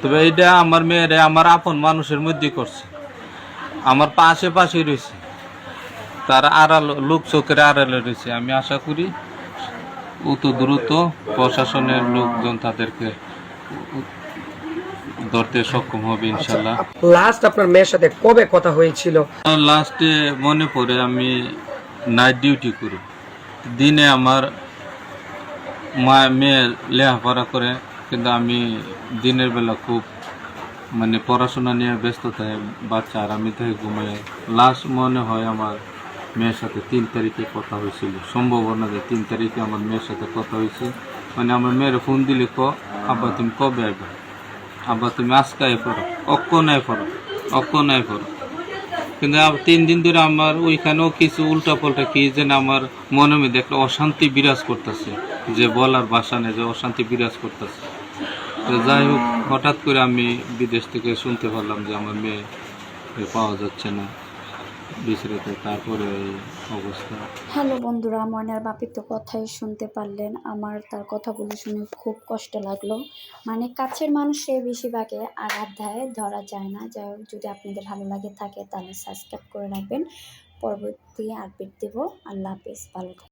তবে এইটা আমার মেয়েরে আমার আপন মানুষের মধ্যে করছে। আমার পাশে পাশে রয়েছে। তার আড়াল লোক চোখের আড়ালে রয়েছে। আমি আশা করি অত দ্রুত প্রশাসনের লোকজন তাদেরকে ধরতে সক্ষম হবে ইনশাল্লাহ। লাস্ট আপনার মেয়ের সাথে কবে কথা হয়েছিল? লাস্টে মনে পড়ে আমি নাইট ডিউটি করি। দিনে আমার মা মেয়ে লেখাপড়া করে কিন্তু আমি দিনের বেলা খুব মানে পড়াশোনা নিয়ে ব্যস্ত থাকে, বাচ্চা আর আমি থেকে ঘুমাই লাস্ট মনে হয় আমার মেয়ের সাথে তিন তারিখে কথা হয়েছিল। সম্ভাবনা যে তিন তারিখে আমার মেয়ের সাথে কথা হয়েছে। মানে আমার মেয়ের ফোন দিলে ক, আব্বা, তুমি কবে আসবে আব্বা, তুমি আজকে পড়ো অক্ষণ আয় পড়ো অক্ষণ আয় পড়ো? কিন্তু তিন দিন ধরে আমার ওইখানেও কিছু উল্টা পাল্টা কি যেন আমার মনে মধ্যে একটা অশান্তি বিরাজ করতেছে। যে বলার ভাষা নেই, যে অশান্তি বিরাজ করতেছে। তো যাই হোক, হঠাৎ করে আমি বিদেশ থেকে শুনতে পারলাম যে আমার মেয়ে পাওয়া যাচ্ছে না। বিছড়েতে তারপরে অবস্থা। হ্যালো বন্ধুরা, ময়নার বাপির তো কথাই শুনতে পারলেন। আমার তার কথাগুলো শুনে খুব কষ্ট লাগল। মানে কাছের মানুষে বেশিরভাগে আঘাত দেয় ধরা যায় না। যাই হোক, যদি আপনাদের ভালো লাগে থাকে তাহলে সাবস্ক্রাইব করে রাখবেন। পরবর্তী আপডেট দেবো। আল্লাহ হাফেজ, ভালো